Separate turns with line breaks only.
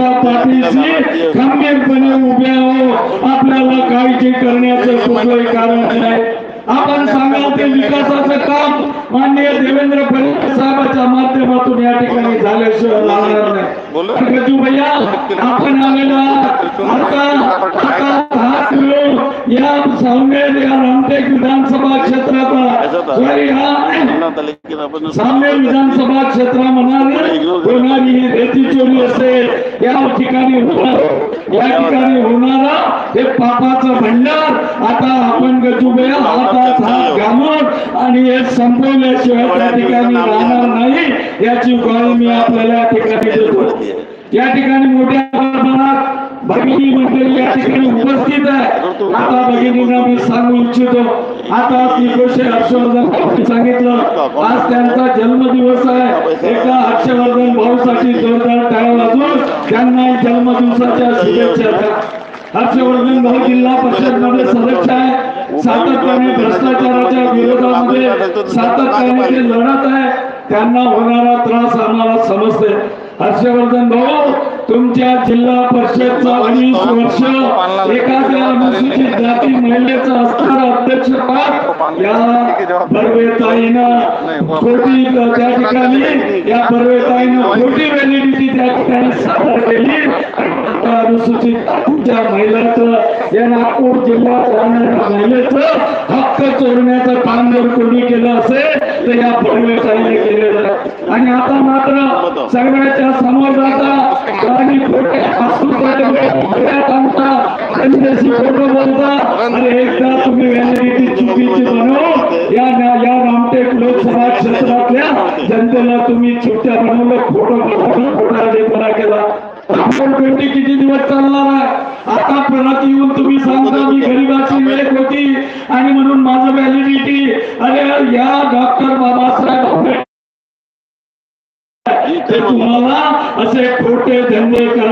पाठीशी खंबीरपणे उभे आहो आपल्याला काळजी करण्याचं कुठलंही कारण नाही. आपण सांगाल ते विकासाचं काम माननीय देवेंद्र फडणवीस साहेबांच्या माध्यमातून या ठिकाणी झाल्याशिवाय राहणार नाही. गजू भैया आपण आलेलो. आता या सावनेर या रामटेक विधानसभा क्षेत्राचा सामने विधानसभा क्षेत्रामध्ये होणारी ही रेती चोरी असेल या ठिकाणी होणार. या ठिकाणी होणारा हे पापाचं भंडार. आता आपण गजूबया हातात हात घालून आणि हे संपवल्याशिवाय त्या ठिकाणी राहणार नाही. याची ग्वाही मी आपल्याला या ठिकाणी देतो. या ठिकाणी मोठ्या प्रमाणात भगिनी मंडळी या ठिकाणी उपस्थित आहे. आता भगिनींना मी सांगू इच्छितो. आता हर्षवर्धन सांगितलं. आज त्यांचा जन्मदिवस आहे. हर्षवर्धन भाऊसाठी जोरदार टाळ्या त्यांना जन्मदिवसाच्या शुभेच्छा हर्षवर्धन भाऊ जिल्हा परिषदमध्ये सदस्य आहे. सातत्याने भ्रष्टाचाराच्या विरोधामध्ये सातत्याने ते लढत आहे त्यांना होणारा त्रास आम्हाला समजते हर्षवर्धन भाऊ तुमच्या जिल्हा परिषदचा अडीच वर्ष एखाद्या अनुसूचित जाती महिलेचा असणारा अध्यक्षपद या बर्वेताईनं खोटी त्या ठिकाणी या बर्वेताईनं खोटी व्हॅलिडिटी त्या ठिकाणी सादर केली. अनुसूचित जातीच्या महिलाचं या नागपूर जिल्ह्यात राहणाऱ्या महिलेचं हक्क चोरण्याचं काम जर कोणी केलं असेल तर या परिवेशाने केलेलं आहे आणि आता मात्र सगळ्याच्या समोर जाता आणि खोटे त्यांच्याशी खोटं बोलता. आणि एकदा तुम्ही व्हॅलिडिटी चुकीची बनवून या या रामटेक लोकसभा क्षेत्रातल्या जनतेला तुम्ही छोट्या बनवलं खोटं खोटं केला. आपण ट्वेंटी किती दिवस चालणार आहे? आता परत येऊन तुम्ही सांगता मी गरीबाची वेळ होती. आणि म्हणून माझं या डॉक्टर बाबासाहेब आंबेडकर. ते तुम्हाला असे खोटे धंदे करा